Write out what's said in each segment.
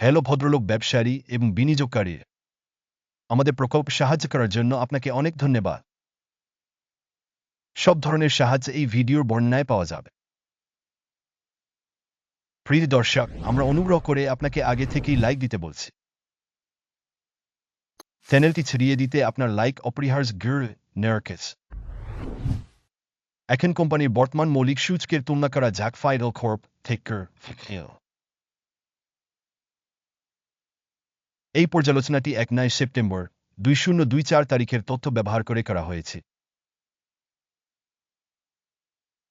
Hello ভদ্রলোক ব্যবসায়ী এবং বিনিয়োগকারী। আমাদের প্রকল্প সাহায্য করার জন্য আপনাকে অনেক ধন্যবাদ। সব ধরনের সাহায্য এই ভিডিওর বর্ণনায় পাওয়া যাবে। প্রিয় দর্শক, আমরা অনুগ্রহ করে আপনাকে আগে থেকেই লাইক দিতে বলছি। চ্যানেলটি ছড়িয়ে দিতে আপনার লাইক অপরিহার্য গির নেরকেস এখন কোম্পানির বর্তমান মৌলিক সূচকের তুলনা করা যাক ফাইডাল কর্প থেকার এই পর্যালোচনাটি এক নয় সেপ্টেম্বর দুই শূন্য দুই চার তারিখের তথ্য ব্যবহার করে করা হয়েছে।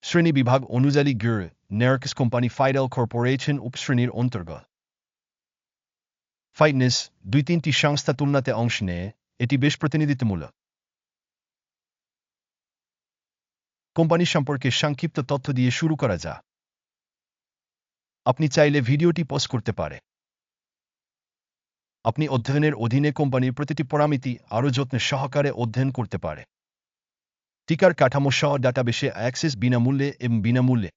শ্রেণি বিভাগ অনুযায়ী গির নেরকেস কোম্পানি ফাইডাল কর্পোরেশন উপশ্রেণীর অন্তর্গত। ফাইটনেস দুই তিনটি সংস্থা তুলনাতে অংশ নেয়, এটি বেশ প্রতিনিধিত্বমূলক। কোম্পানি সম্পর্কে সংক্ষিপ্ত তথ্য দিয়ে শুরু করা যা আপনি চাইলে ভিডিওটি পোস্ট করতে পারে আপনি অধ্যয়নের অধীনে কোম্পানির প্রতিটি পরামিতি আরও যত্নের সহকারে অধ্যয়ন করতে পারে। টিকার কাঠামো সহ ডাটাবেসে অ্যাক্সেস বিনামূল্যে এবং বিনামূল্যে।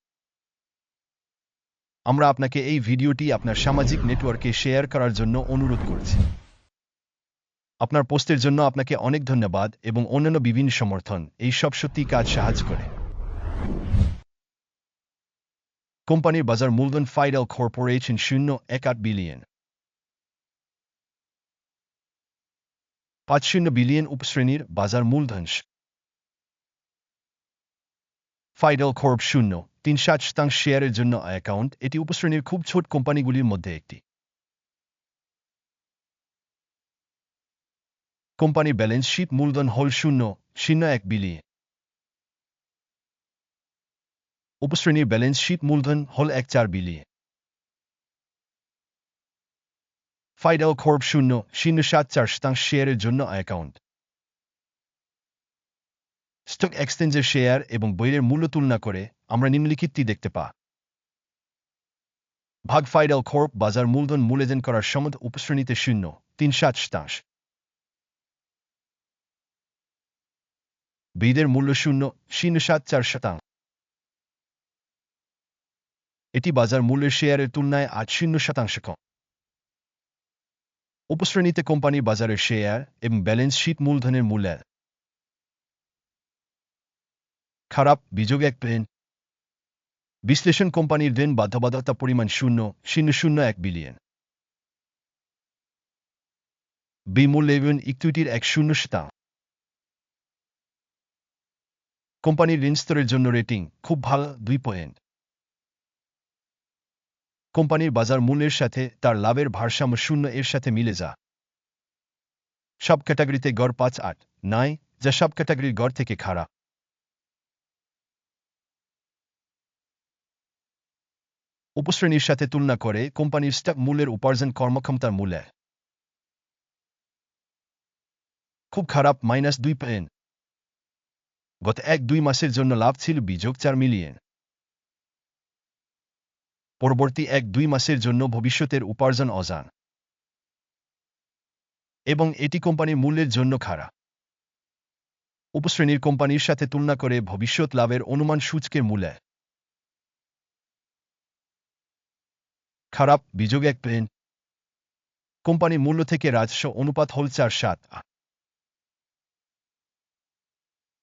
আমরা আপনাকে এই ভিডিওটি আপনার সামাজিক নেটওয়ার্কে শেয়ার করার জন্য অনুরোধ করছি। আপনার পোস্টের জন্য আপনাকে অনেক ধন্যবাদ এবং অন্যান্য বিভিন্ন সমর্থন। এই সব সত্যি কাজ সাহায্য করে। কোম্পানির বাজার মূলধন ফাইডাল কর্পোরেশন শূন্য এক আট বিলিয়ন। পাঁচ শূন্য বিলিয়ন উপশ্রেণীর বাজার মূলধন ফাইডাল কর্প শূন্য, তিন ষাট শতাংশ শেয়ারের জন্য অ্যাকাউন্ট। এটি উপশ্রেণীর খুব ছোট কোম্পানিগুলির মধ্যে একটি। কোম্পানির ব্যালেন্স শিট মূলধন হল শূন্য শূন্য এক বিলিয়ন। উপশ্রেণীর ব্যালেন্স শিট মূলধন হল এক চার বিলিয়ন। ফাইডাল কর্প শূন্য শূন্য সাত চার শতাংশ শেয়ারের জন্য অ্যাকাউন্ট স্টক এক্সচেঞ্জের শেয়ার এবং বইয়ের মূল্য তুলনা করে আমরা নিম্নলিখিতটি দেখতে পা। ভাগ ফাইডাল কর্প বাজার মূলধন মূল্যজন করার সমদ উপশ্রেণীতে শূন্য, তিন সাত শতাংশ। বীদের মূল্য শূন্য শূন্য সাত চার শতাংশ। এটি বাজার মূল্যের শেয়ারের তুলনায় আট শূন্য শতাংশ কম। উপশ্রেণীতে কোম্পানি বাজারের শেয়ার এবং ব্যালেন্স শিট মূলধনের মূল্যের খারাপ, বিযোগ এক পেন বিশ্লেষণ কোম্পানির ঋণ বাধ্যবাধকতা পরিমাণ শূন্য শূন্য শূন্য এক বিলিয়ন বিমূল্যায়ন ইকুইটির এক শূন্য শতাংশ। কোম্পানির ঋণ স্তরের জন্য রেটিং খুব ভালো, দুই পয়েন্ট কোম্পানির বাজার মূল্যের সাথে তার লাভের ভারসাম্য শূন্য এর সাথে মিলে যা। সব ক্যাটাগরিতে গড় পাঁচ আট নাই যা সব ক্যাটাগরির গড় থেকে খারাপ উপশ্রেণীর সাথে তুলনা করে কোম্পানির স্টক মূল্যের উপার্জন কর্মক্ষমতার মূল্যে। খুব খারাপ মাইনাস দুই পেন গত এক দুই মাসের জন্য লাভ ছিল বিযোগ চার মিলিয়ন। পরবর্তী এক দুই মাসের জন্য ভবিষ্যতের উপার্জন অজান। এবং এটি কোম্পানির মূল্যের জন্য খারাপ উপশ্রেণীর কোম্পানির সাথে তুলনা করে ভবিষ্যৎ লাভের অনুমান সূচকের মূল্যে। খারাপ বিযোগ এক প্লেন কোম্পানি মূল্য থেকে রাজস্ব অনুপাত হল চার সাত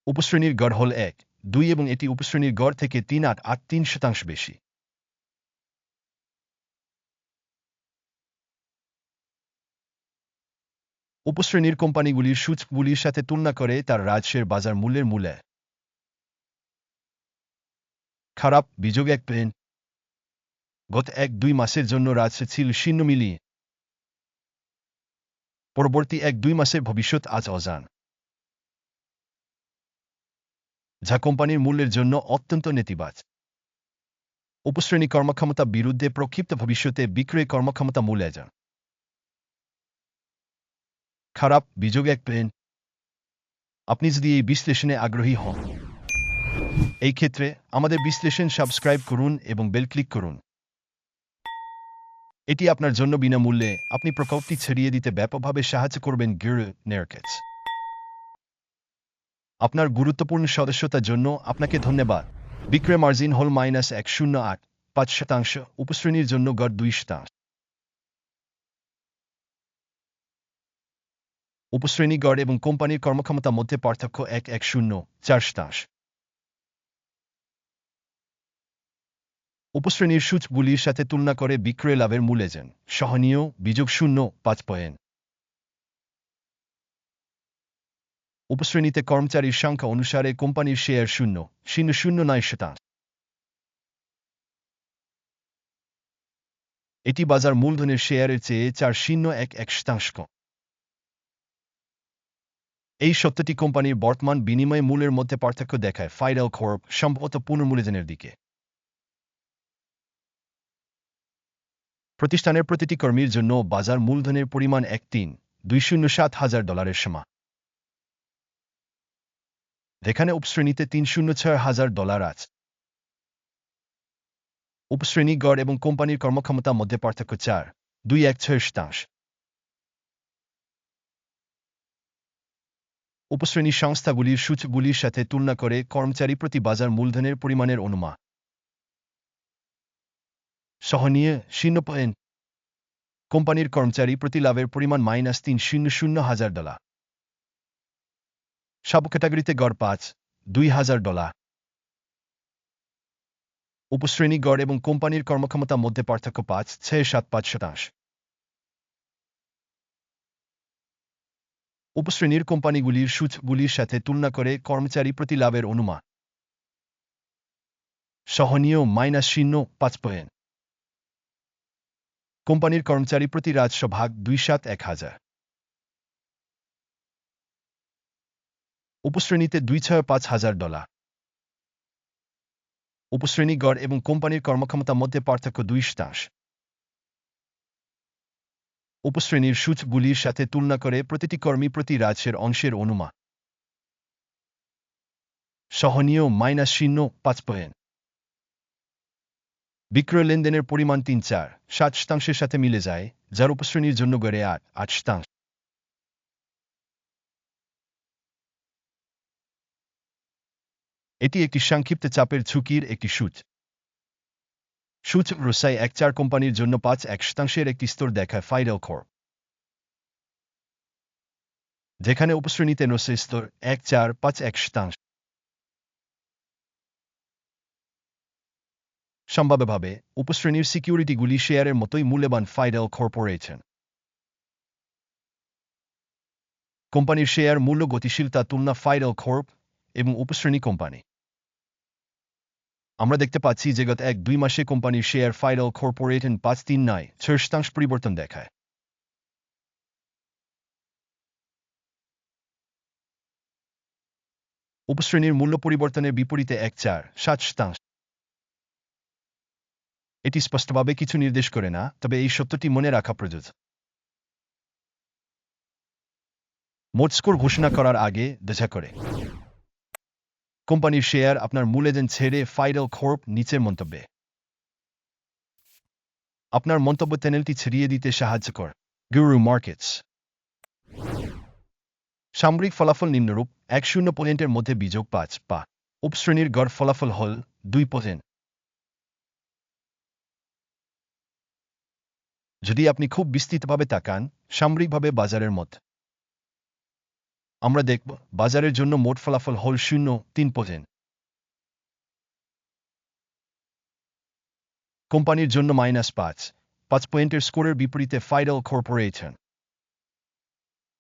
উপশ্রেণীর গড় হল এক, দুই এবং এটি উপশ্রেণীর গড় থেকে তিন আট আট তিন শতাংশ বেশি। উপশ্রেণীর কোম্পানিগুলির সূচকগুলির সাথে তুলনা করে তার রাজস্বের বাজার মূল্যের মূল্যে। খারাপ, বিযোগ এক পেন। গত এক দুই মাসের জন্য রাজস্ব ছিল শূন্য মিলিয়ে। পরবর্তী এক দুই মাসের ভবিষ্যৎ আজ অজান। যা কোম্পানির মূল্যের জন্য অত্যন্ত নেতিবাচ। উপশ্রেণী কর্মক্ষমতা বিরুদ্ধে প্রক্ষিপ্ত ভবিষ্যতে বিক্রয় কর্মক্ষমতা মূল্যে যান খারাপ বিযোগ এক পেন। আপনি যদি এই বিশ্লেষণে আগ্রহী হন, এই ক্ষেত্রে আমাদের বিশ্লেষণ সাবস্ক্রাইব করুন এবং বেল ক্লিক করুন। এটি আপনার জন্য বিনামূল্যে আপনি প্রকল্পটি ছড়িয়ে দিতে ব্যাপকভাবে সাহায্য করবেন গির নেরকেটস। আপনার গুরুত্বপূর্ণ সদস্যতার জন্য আপনাকে ধন্যবাদ। বিক্রয় মার্জিন হল মাইনাস এক শূন্য আট পাঁচ শতাংশ। উপশ্রেণীর জন্য গড় দুই শতাংশ। উপশ্রেণী গড় এবং কোম্পানির কর্মক্ষমতা মধ্যে পার্থক্য এক এক শূন্য, চার শতাংশ। উপশ্রেণীর সূচগুলির সাথে তুলনা করে বিক্রয় লাভের মূল এজেন্ট। সহনীয়, বিযোগ শূন্য, পাঁচ পয়েন্ট। উপশ্রেণীতে কর্মচারীর সংখ্যা অনুসারে কোম্পানির শেয়ার শূন্য শূন্য শূন্য নয় শতাংশ। এটি বাজার মূলধনের শেয়ারের চেয়ে চার শূন্য এক এক শতাংশ। এই সত্যটি কোম্পানির বর্তমান বিনিময় মূল্যের মধ্যে পার্থক্য দেখায় ফাইডাল খরব সম্ভবত পুনর্মূল্যায়নের দিকে। প্রতিষ্ঠানের প্রতিটি কর্মীর জন্য বাজার মূলধনের পরিমাণ এক তিন, দুই শূন্য সাত হাজার ডলারের সমান যেখানে উপশ্রেণীতে তিন শূন্য ছয় হাজার ডলার আছে। উপশ্রেণী গড় এবং কোম্পানির কর্মক্ষমতা মধ্যে পার্থক্য চার, দুই এক ছয় শতাংশ। উপশ্রেণী সংস্থাগুলির সূচগুলির সাথে তুলনা করে কর্মচারী প্রতি বাজার মূলধনের পরিমাণের অনুমান। সহনীয় শূন্য পয়েন্ট। কোম্পানির কর্মচারী প্রতি লাভের পরিমাণ মাইনাস তিন শূন্য শূন্য হাজার ডলার। সব ক্যাটাগরিতে গড় পাঁচ, দুই হাজার ডলার। উপশ্রেণী গড় এবং কোম্পানির কর্মক্ষমতা মধ্যে পার্থক্য পাঁচ, ছয় সাত পাঁচ শতাংশ। উপশ্রেণীর কোম্পানিগুলির সূচগুলির সাথে তুলনা করে কর্মচারী প্রতি লাভের অনুমান। সহনীয় মাইনাস শূন্য পাঁচ পয়েন্ট। কোম্পানির কর্মচারী প্রতি রাজস্ব ভাগ দুই সাত এক হাজার। উপশ্রেণীতে দুই ছয় পাঁচ হাজার ডলার। উপশ্রেণী গড় এবং কোম্পানির কর্মক্ষমতার মধ্যে পার্থক্য দুই শতাংশ। উপশ্রেণীর সূচগুলির সাথে তুলনা করে প্রতিটি কর্মী প্রতি রাজ্যের অংশের অনুমান। সহনীয় মাইনাস শূন্য পাঁচ পয়েন্ট। বিক্রয় লেনদেনের পরিমাণ তিন চার, সাত শতাংশের সাথে মিলে যায়, যার উপশ্রেণীর জন্য গড়ে আট আট শতাংশ। এটি একটি সংক্ষিপ্ত চাপের ঝুঁকির একটি সূচ। সূচ রোসাই এক চার কোম্পানির জন্য পাঁচ এক শতাংশের একটি স্তর দেখায় ফাইডাল খর যেখানে উপশ্রেণীতে নোসে স্তর এক চার পাঁচ এক শতাংশ। সম্ভাব্যভাবে উপশ্রেণীর সিকিউরিটিগুলি শেয়ারের মতোই মূল্যবান ফাইডাল কর্পোরেশন কোম্পানির শেয়ার মূল্য গতিশীলতা তুলনা ফাইডাল খর্প এবং উপশ্রেণী কোম্পানি। আমরা দেখতে পাচ্ছি যে গত এক দুই মাসে কোম্পানির শেয়ার ফাইডাল কর্পোরেশন পাঁচ তিন নয় ছয় শতাংশ পরিবর্তন দেখায়। উপশ্রেণীর মূল্য পরিবর্তনের বিপরীতে এক চার, সাত শতাংশ। এটি স্পষ্টভাবে কিছু নির্দেশ করে না, তবে এই সত্যটি মনে রাখা প্রযোজ্য। মোট স্কোর ঘোষণা করার আগে দেখা করে। কোম্পানির শেয়ার আপনার মূল এজেন্ট ছেড়ে ফাইডাল খোর্প নিচের মন্তব্যে। আপনার মন্তব্য চ্যানেলটি ছড়িয়ে দিতে সাহায্য কর। গুরু মার্কেটস সামরিক ফলাফল নিম্নরূপ, এক শূন্য পয়েন্টের মধ্যে বিযোগ পাঁচ, পা। উপশ্রেণীর গড় ফলাফল হল দুই পয়েন্ট। যদি আপনি খুব বিস্তৃতভাবে তাকান, সামরিকভাবে বাজারের মধ্যে আমরা দেখব, বাজারের জন্য মোট ফলাফল হল শূন্য, তিন পয়েন্ট কোম্পানির জন্য মাইনাস পাঁচ। পাঁচ পয়েন্টের স্কোরের বিপরীতে ফাইডাল কর্পোরেশন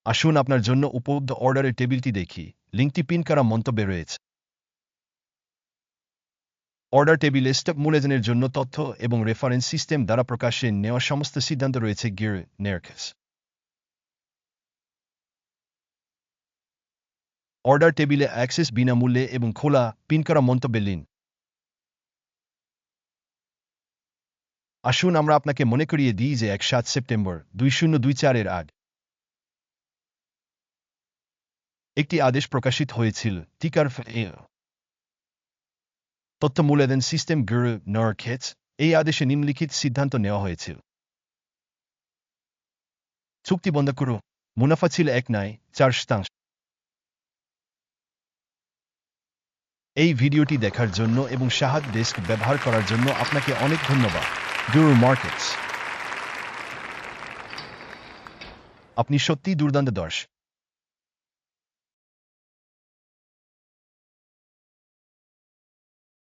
আসুন আপনার জন্য উপলব্ধ অর্ডারের টেবিলটি দেখি। লিঙ্কটি পিন করা মন্তব্যে রয়েছে। অর্ডার টেবিলে স্টক মূলেজনের জন্য তথ্য এবং রেফারেন্স সিস্টেম দ্বারা প্রকাশে নেওয়া সমস্ত সিদ্ধান্ত রয়েছে গির নেরকেস অর্ডার টেবিলে অ্যাক্সেস বিনামূল্যে এবং খোলা পিন করা মন্তব্যে লিন আসুন আমরা আপনাকে মনে করিয়ে দিই যে এক সাত সেপ্টেম্বর দুই শূন্য দুই চারের আগ। একটি আদেশ প্রকাশিত হয়েছিল, টিকার তথ্য মূল্যায়ন সিস্টেম গুরু নরখেচ এই আদেশে নিম্নলিখিত সিদ্ধান্ত নেওয়া হয়েছিল। চুক্তি বন্ধ করু। মুনাফা ছিল এক নয় চার শতাংশ। এই ভিডিওটি দেখার জন্য এবং সাহাদ ডেস্ক ব্যবহার করার জন্য আপনাকে অনেক ধন্যবাদ। গুরু মার্কেটস। আপনি সত্যি দুর্দান্ত দর্শ